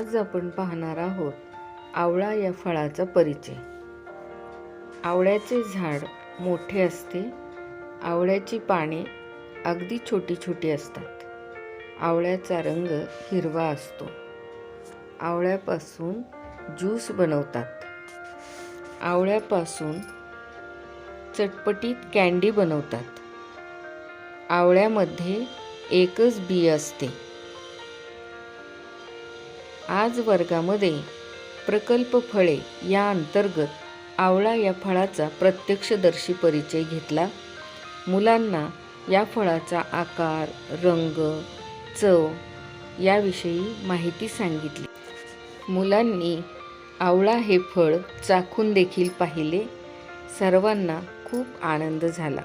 आज आपण पाहणार आहोत आवळा या फळाचा परिचय. आवळ्याचे झाड मोठे असते आवळ्याची पाने अगदी छोटी छोटी असतात. आवळ्याचा रंग हिरवा असतो. आवळ्यापासून ज्यूस बनवतात. आवळ्यापासून चटपटीत कॅन्डी बनवतात. आवळ्यामध्ये एकच बी असते. आज वर्गामध्ये प्रकल्प फळे या अंतर्गत आवळा या फळाचा प्रत्यक्षदर्शी परिचय घेतला. मुलांना या फळाचा आकार रंग चव याविषयी माहिती सांगितली. मुलांनी आवळा हे फळ चाखून देखील पाहिले. सर्वांना खूप आनंद झाला.